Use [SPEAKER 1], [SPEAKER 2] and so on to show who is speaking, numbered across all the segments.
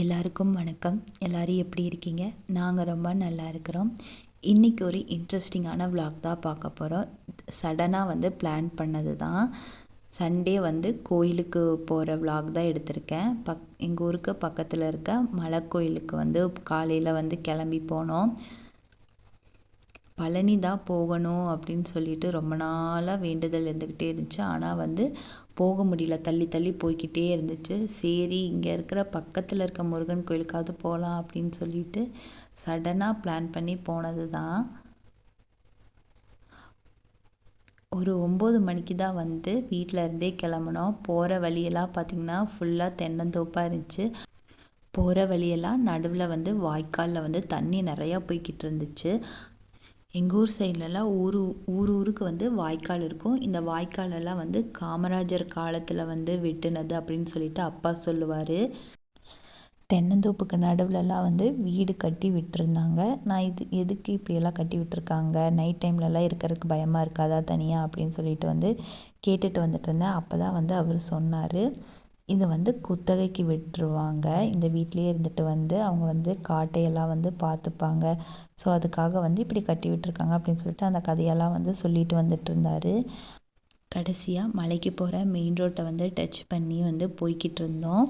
[SPEAKER 1] எல்லாருக்கும் வணக்கம். எல்லாரும் எப்படி இருக்கீங்க? நாங்கள் ரொம்ப நல்லா இருக்கிறோம். இன்றைக்கி ஒரு இன்ட்ரெஸ்டிங்கான விளாக் தான் பார்க்க போகிறோம் சடனாக வந்து பிளான் பண்ணது தான் சண்டே வந்து கோயிலுக்கு போகிற விளாக் தான் எடுத்திருக்கேன். பக் எங்கள் ஊருக்கு பக்கத்தில் இருக்க மலை கோயிலுக்கு வந்து காலையில் வந்து கிளம்பி போனோம். பழனி தான் போகணும் அப்படின்னு சொல்லிட்டு ரொம்ப நாளாக வேண்டுதல் இருந்துக்கிட்டே இருந்துச்சு. ஆனால் வந்து போக முடியல. தள்ளி தள்ளி போய்க்கிட்டே இருந்துச்சு. சரி இங்கே இருக்கிற பக்கத்தில் இருக்க முருகன் கோயிலுக்காவது போகலாம் அப்படின்னு சொல்லிட்டு சடனாக பிளான் பண்ணி போனது தான் ஒரு ஒம்பது மணிக்கு தான் வந்து வீட்டில் இருந்தே கிளம்புனோம். போகிற வழியெல்லாம் பார்த்திங்கன்னா ஃபுல்லாக தென்னந்தோப்பாக இருந்துச்சு. போகிற வழியெல்லாம் நடுவில் வந்து வாய்க்காலில் வந்து தண்ணி நிறையா போய்கிட்டு இருந்துச்சு. எங்கள் ஊர் சைட்லலாம் ஊர் ஊர் ஊருக்கு வந்து வாய்க்கால் இருக்கும். இந்த வாய்க்காலெல்லாம் வந்து காமராஜர் காலத்தில் வந்து வெட்டுனது அப்படின்னு சொல்லிட்டு அப்பா சொல்லுவார். தென்னந்தோப்புக்கு நடுவுலலாம் வந்து வீடு கட்டி விட்டுருந்தாங்க. நான் இது எதுக்கு இப்படியெல்லாம் கட்டி விட்டுருக்காங்க? நைட் டைம்லலாம் இருக்கிறதுக்கு பயமாக இருக்காதா தனியாக அப்படின்னு சொல்லிட்டு வந்து கேட்டுட்டு வந்துட்டு இருந்தேன். அப்போ தான் வந்து அவர் சொன்னார். இது வந்து குத்தகைக்கு விட்டுருவாங்க. இந்த வீட்லேயே இருந்துட்டு வந்து அவங்க வந்து காட்டையெல்லாம் வந்து பார்த்துப்பாங்க. ஸோ அதுக்காக வந்து இப்படி கட்டி விட்டுருக்காங்க அப்படின்னு சொல்லிட்டு அந்த கதையெல்லாம் வந்து சொல்லிட்டு வந்துட்டு இருந்தார். கடைசியாக மலைக்கு போகிற மெயின் ரோட்டை வந்து டச் பண்ணி வந்து போய்கிட்டு இருந்தோம்.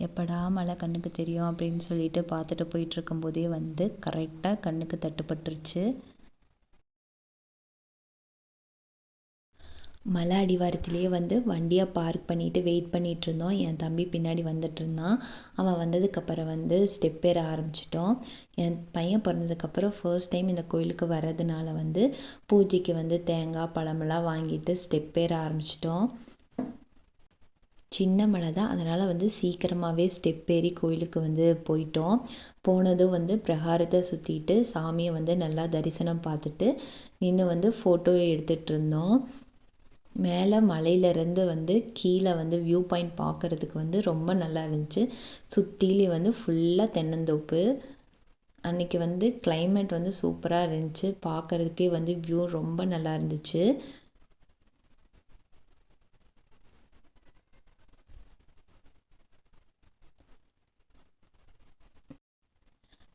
[SPEAKER 1] எப்படா மழை கண்ணுக்கு தெரியும் அப்படின்னு சொல்லிட்டு பார்த்துட்டு போயிட்டு இருக்கும்போதே வந்து கரெக்டாக கண்ணுக்கு தட்டுப்பட்டுருச்சு. மலை அடிவாரத்திலேயே வந்து வண்டியை பார்க் பண்ணிட்டு வெயிட் பண்ணிட்டு இருந்தோம் என் தம்பி பின்னாடி வந்துட்டு இருந்தான் அவன் வந்ததுக்கப்புறம் வந்து ஸ்டெப் ஏற ஆரம்பிச்சிட்டோம். என் பையன் பிறந்ததுக்கப்புறம் ஃபர்ஸ்ட் டைம் இந்த கோயிலுக்கு வர்றதுனால வந்து பூஜைக்கு வந்து தேங்காய் பழமெல்லாம் வாங்கிட்டு ஸ்டெப் ஏற ஆரம்பிச்சிட்டோம். சின்ன மலை தான். அதனால் வந்து சீக்கிரமாகவே ஸ்டெப் ஏறி கோயிலுக்கு வந்து போயிட்டோம். போனதும் வந்து பிரகாரத்தை சுற்றிட்டு சாமியை வந்து நல்லா தரிசனம் பார்த்துட்டு நின்று வந்து ஃபோட்டோ எடுத்துகிட்டு இருந்தோம் மேலே மலையிலேருந்து வந்து கீழே வந்து வியூ பாயிண்ட் பார்க்குறதுக்கு வந்து ரொம்ப நல்லா இருந்துச்சு. சுற்றிலையும் வந்து ஃபுல்லாக தென்னந்தோப்பு. அன்னைக்கு வந்து கிளைமேட் வந்து சூப்பராக இருந்துச்சு. பார்க்குறதுக்கே வந்து வியூ ரொம்ப நல்லா இருந்துச்சு.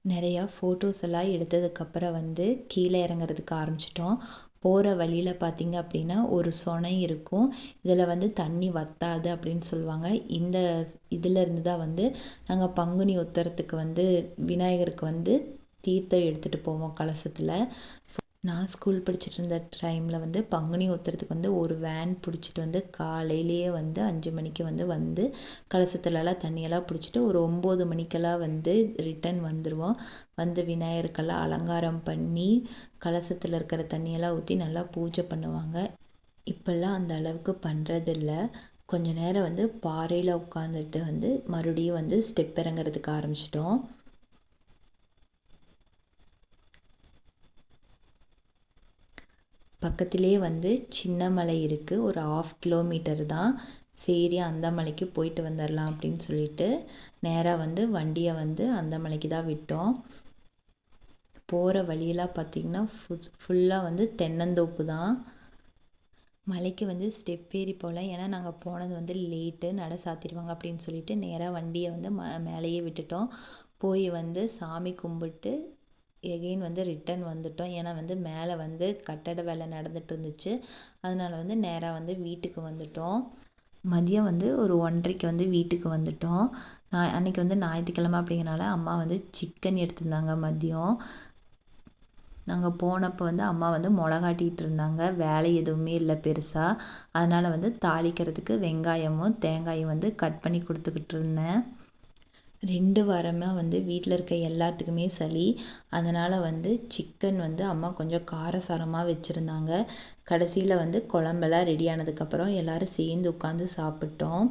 [SPEAKER 1] நிறையா ஃபோட்டோஸ் எல்லாம் எடுத்ததுக்கப்புறம் வந்து கீழே இறங்குறதுக்கு ஆரம்பிச்சிட்டோம். போகிற வழியில் பார்த்தீங்க அப்படின்னா ஒரு சுனை இருக்கும். இதில் வந்து தண்ணி வத்தாது அப்படின்னு சொல்லுவாங்க. இந்த இதிலேருந்து தான் வந்து நாங்கள் பங்குனி உத்தரத்துக்கு வந்து விநாயகருக்கு வந்து தீர்த்தம் எடுத்துகிட்டு போவோம் கலசத்தில். நான் ஸ்கூல் படிச்சுட்டு இருந்த டைமில் வந்து பங்குனி உத்திரத்துக்கு வந்து ஒரு வேன் பிடிச்சிட்டு வந்து காலையிலேயே வந்து அஞ்சு மணிக்கு வந்து வந்து கலசத்துலலாம் தண்ணியெல்லாம் பிடிச்சிட்டு ஒரு ஒம்பது மணிக்கெல்லாம் வந்து ரிட்டன் வந்துடுவோம் வந்து விநாயகருக்கெல்லாம் அலங்காரம் பண்ணி கலசத்தில் இருக்கிற தண்ணியெல்லாம் ஊற்றி நல்லா பூஜை பண்ணுவாங்க. இப்போல்லாம் அந்த அளவுக்கு பண்ணுறதில்ல கொஞ்ச நேரம் வந்து பாறையில் உட்காந்துட்டு வந்து மறுபடியும் வந்து ஸ்டெப் இறங்குறதுக்கு ஆரம்பிச்சிட்டோம். பக்கத்திலே வந்து சின்ன மலை இருக்குது ஒரு ஆஃப் கிலோமீட்டர் தான். சரி அந்த மலைக்கு போயிட்டு வந்துடலாம் அப்படின்னு சொல்லிட்டு நேராக வந்து வண்டியை வந்து அந்த மலைக்கு தான் விட்டோம். போகிற வழியெல்லாம் பார்த்திங்கன்னா ஃபுல்லாக வந்து தென்னந்தோப்பு தான். மலைக்கு வந்து ஸ்டெப் ஏறி போகல ஏன்னா நாங்கள் போனது வந்து லேட்டு நட சாத்திடுவாங்க அப்படின்னு சொல்லிட்டு நேராக வண்டியை வந்து ம மேலேயே விட்டுட்டோம். போய் வந்து சாமி கும்பிட்டு எகெயின் வந்து ரிட்டன் வந்துட்டோம். ஏன்னா வந்து மேலே வந்து கட்டட வேலை நடந்துட்டு இருந்துச்சு. அதனால வந்து நேராக வந்து வீட்டுக்கு வந்துட்டோம். மதியம் வந்து ஒரு ஒன்றரைக்கு வந்து வீட்டுக்கு வந்துட்டோம். நான் அன்னைக்கு வந்து ஞாயிற்றுக்கிழமை அப்படிங்கிறனால அம்மா வந்து சிக்கன் எடுத்திருந்தாங்க மதியம். நாங்கள் போனப்போ வந்து அம்மா வந்து மிளகாட்டிகிட்டு இருந்தாங்க. வேலை எதுவுமே இல்லை பெருசாக அதனால் வந்து தாளிக்கிறதுக்கு வெங்காயமும் தேங்காயும் வந்து கட் பண்ணி கொடுத்துக்கிட்டு இருந்தேன். ரெண்டு வாரமாக வந்து வீட்டில் இருக்க எல்லாத்துக்குமே சளி. அதனால் வந்து சிக்கன் வந்து அம்மா கொஞ்சம் காரசாரமாக வச்சுருந்தாங்க. கடைசியில் வந்து குழம்பெல்லாம் ரெடி ஆனதுக்கப்புறம் எல்லோரும் சேர்ந்து உட்காந்து சாப்பிட்டோம்.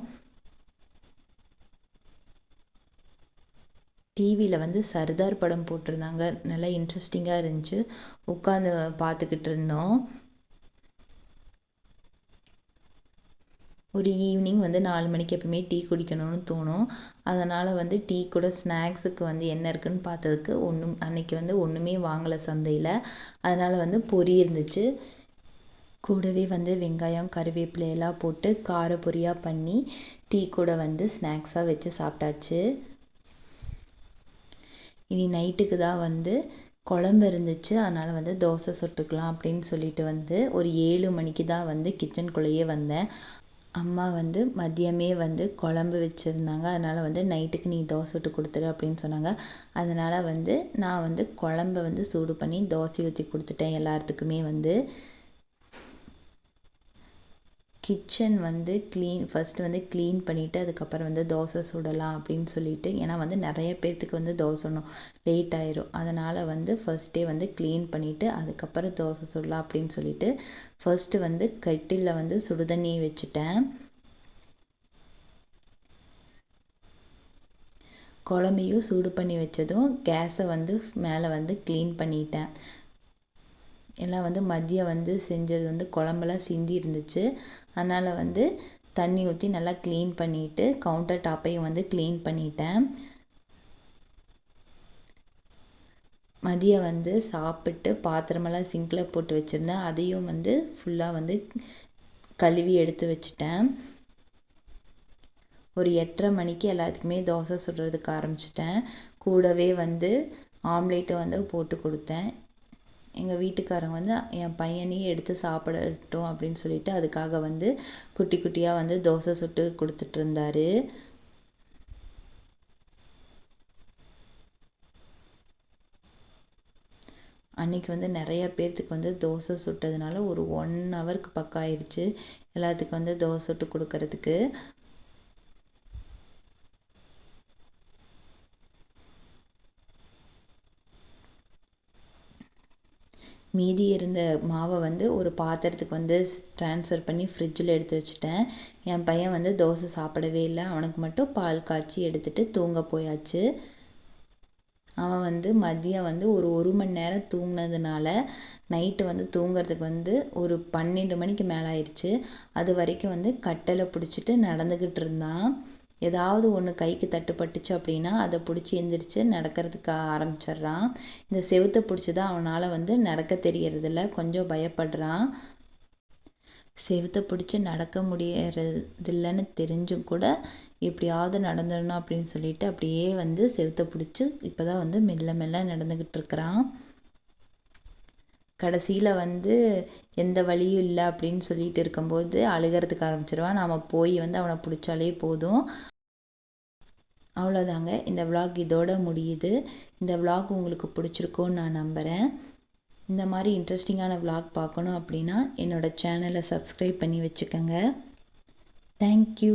[SPEAKER 1] டிவியில் வந்து சர்தார் படம் போட்டிருந்தாங்க. நல்லா இன்ட்ரெஸ்டிங்காக இருந்துச்சு. உட்காந்து பார்த்துக்கிட்டு இருந்தோம். ஒரு ஈவினிங் வந்து நாலு மணிக்கு எப்பவுமே டீ குடிக்கணும்னு தோணும். அதனால் வந்து டீ கூட ஸ்நாக்ஸுக்கு வந்து என்ன இருக்குன்னு பார்த்ததுக்கு ஒன்றும் அன்னைக்கு வந்து ஒன்றுமே வாங்கலை சந்தையில். அதனால் வந்து பொரி இருந்துச்சு. கூடவே வந்து வெங்காயம் கருவேப்பிலை எல்லாம் போட்டு கார பொரியாக பண்ணி டீ கூட வந்து ஸ்நாக்ஸாக வச்சு சாப்பிட்டாச்சு. இனி நைட்டுக்கு தான் வந்து குழம்பு இருந்துச்சு. அதனால் வந்து தோசை சுட்டுக்கலாம் அப்படின்னு சொல்லிட்டு வந்து ஒரு ஏழு மணிக்கு தான் வந்து கிச்சனுக்குள்ளேயே வந்தேன். அம்மா வந்து மதியமே வந்து குழம்பு வச்சுருந்தாங்க. அதனால் வந்து நைட்டுக்கு நீ தோசை சுட்டு கொடுத்துரு அப்படின்னு சொன்னாங்க. அதனால் வந்து நான் வந்து குழம்ப வந்து சூடு பண்ணி தோசை ஊற்றி கொடுத்துட்டேன் எல்லாத்துக்குமே வந்து. கிச்சன் வந்து க்ளீன் ஃபஸ்ட்டு வந்து க்ளீன் பண்ணிவிட்டு அதுக்கப்புறம் வந்து தோசை சுடலாம் அப்படின்னு சொல்லிட்டு ஏன்னா வந்து நிறைய பேர்த்துக்கு வந்து தோசை சுடணும். லேட் ஆயிரும். அதனால் வந்து ஃபஸ்ட்டே வந்து க்ளீன் பண்ணிவிட்டு அதுக்கப்புறம் தோசை சுடலாம் அப்படின்னு சொல்லிட்டு ஃபஸ்ட்டு வந்து கட்டிலில் வந்து சுடுதண்ணி வச்சுட்டேன். குழம்பையும் சூடு பண்ணி வச்சதும் கேஸை வந்து மேலே வந்து க்ளீன் பண்ணிட்டேன். எல்லாம் வந்து மதியம் வந்து செஞ்சது வந்து குழம்பெல்லாம் சிந்தி இருந்துச்சு. அதனால் வந்து தண்ணி ஊற்றி நல்லா க்ளீன் பண்ணிவிட்டு கவுண்டர் டாப்பையும் வந்து க்ளீன் பண்ணிட்டேன். மதியம் வந்து சாப்பிட்டு பாத்திரமெல்லாம் சிங்கில் போட்டு வச்சுருந்தேன். அதையும் வந்து ஃபுல்லாக வந்து கழுவி எடுத்து வச்சுட்டேன். ஒரு எட்டரை மணிக்கு எல்லாத்துக்குமே தோசை சுடுறதுக்கு ஆரம்பிச்சிட்டேன். கூடவே வந்து ஆம்லேட்டும் வந்து போட்டு கொடுத்தேன். எங்கள் வீட்டுக்காரங்க வந்து என் பையனையும் எடுத்து சாப்பிடட்டும் அப்படின்னு சொல்லிட்டு அதுக்காக வந்து குட்டி குட்டியாக வந்து தோசை சுட்டு கொடுத்துட்டு இருந்தாரு. அன்னைக்கு வந்து நிறைய பேர்த்துக்கு வந்து தோசை சுட்டதுனால ஒரு ஒன் ஹவருக்கு பக்கம் ஆயிடுச்சு எல்லாத்துக்கும் வந்து தோசை சுட்டு கொடுக்கறதுக்கு. மீதி இருந்த மாவை வந்து ஒரு பாத்திரத்துக்கு வந்து ட்ரான்ஸ்ஃபர் பண்ணி ஃப்ரிட்ஜில் எடுத்து வச்சுட்டேன். என் பையன் வந்து தோசை சாப்பிடவே இல்லை. அவனுக்கு மட்டும் பால் காய்ச்சி எடுத்துட்டு தூங்க போயாச்சு. அவன் வந்து மதியம் வந்து ஒரு ஒரு மணி நேரம் தூங்கினதுனால நைட்டு வந்து தூங்குறதுக்கு வந்து ஒரு பன்னெண்டு மணிக்கு மேலே ஆயிடுச்சு. அது வரைக்கும் வந்து கட்டளை பிடிச்சிட்டு நடந்துக்கிட்டு இருந்தான். ஏதாவது ஒன்று கைக்கு தட்டுப்பட்டுச்சு அப்படின்னா அதை பிடிச்சி எந்திரிச்சு நடக்கிறதுக்கு ஆரம்பிச்சிடுறான். இந்த செவுத்தை பிடிச்சி தான் அவனால் வந்து நடக்க தெரியறதில்ல. கொஞ்சம் பயப்படுறான். செவுத்தை பிடிச்சி நடக்க முடியறதில்லைன்னு தெரிஞ்சும் கூட எப்படியாவது நடந்துடணும் அப்படின்னு சொல்லிட்டு அப்படியே வந்து செவுத்தை பிடிச்சி இப்போதான் வந்து மெல்ல மெல்ல நடந்துக்கிட்டு இருக்கிறான். கடைசியில் வந்து எந்த வழியும் இல்லை அப்படின்னு சொல்லிட்டு இருக்கும்போது அழுகிறதுக்கு ஆரம்பிச்சிருவான் நாம் போய் வந்து அவனை பிடிச்சாலே போதும். அவ்வளோதாங்க இந்த விலாக் இதோட முடியுது. இந்த விலாக் உங்களுக்கு பிடிச்சிருக்கோன்னு நான் நம்புகிறேன் இந்த மாதிரி இன்ட்ரெஸ்டிங்கான விலாக் பார்க்கணும் அப்படின்னா என்னோட சேனலை சப்ஸ்கிரைப் பண்ணி வச்சுக்கோங்க. தேங்க்யூ